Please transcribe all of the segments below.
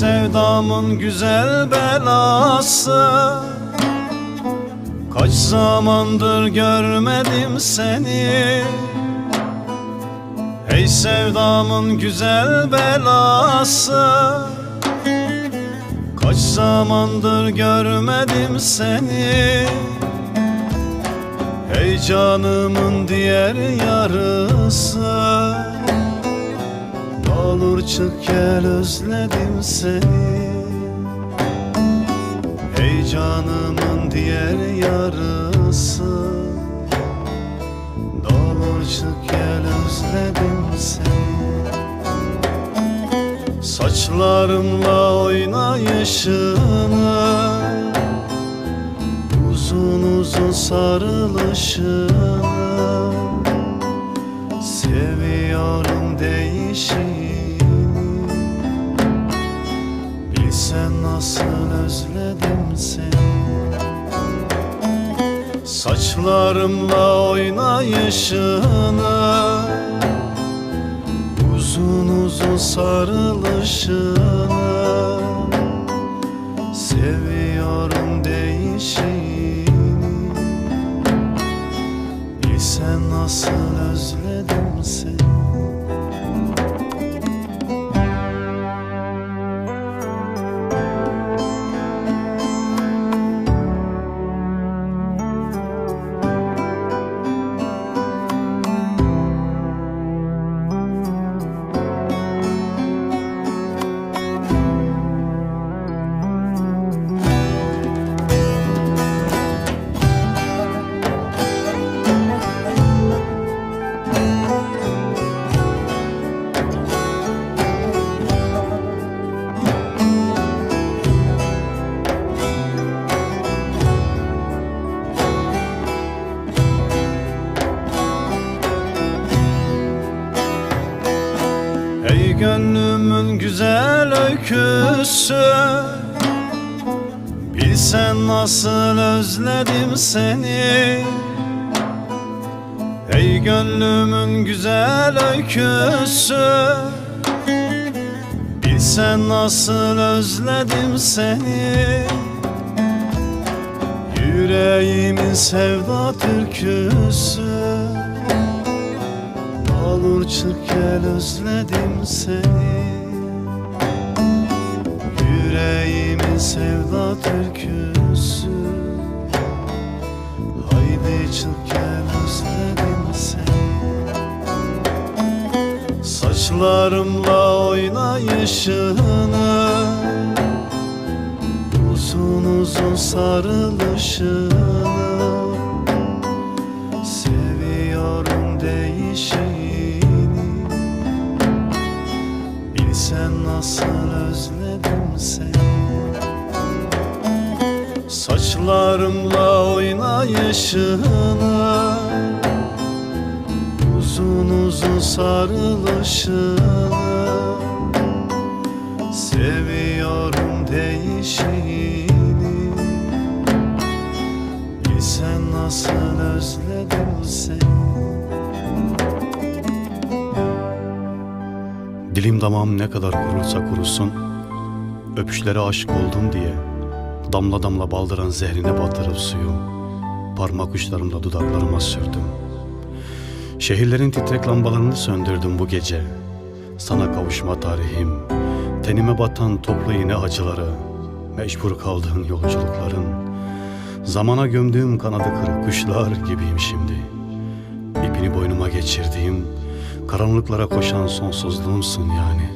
sevdamın güzel belası. Kaç zamandır görmedim seni. Hey sevdamın güzel belası. Kaç zamandır görmedim seni. Hey canımın diğer yarısı olur çık gel özledim seni. Hey canımın diğer yarısı. Ne olur çık gel özledim seni. Saçlarımla oynayışını Uzun uzun sarılışını. Seviyorum değişini Saçlarımla oynayışını Uzun uzun sarılışını öyküsü Bilsen nasıl özledim seni. Ey gönlümün güzel öyküsü. Bilsen nasıl özledim seni. Yüreğimin sevda türküsü. Olur çık gel özledim seni sevda türküsü. Haydi çık gel özledim seni. Saçlarımla oynayışını Uzun uzun sarılışını. Seviyorum değişini. Bilsen nasıl özledim seni Saçlarımla oynayışını Uzun uzun sarılışını Seviyorum değişini Bilsen nasıl özledim seni Dilim damağım ne kadar kurursa kurusun Öpüşlere aşık oldum diye Damla damla baldıran zehrine batırıp suyu Parmak uçlarımla dudaklarıma sürdüm. Şehirlerin titrek lambalarını söndürdüm bu gece. Sana kavuşma tarihim Tenime batan toplu iğne acıları Mecbur kaldığın yolculukların Zamana gömdüğüm kanadı kırık kuşlar gibiyim şimdi. İpini boynuma geçirdiğim Karanlıklara koşan sonsuzluğumsun yani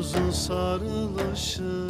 Uzun sarılışını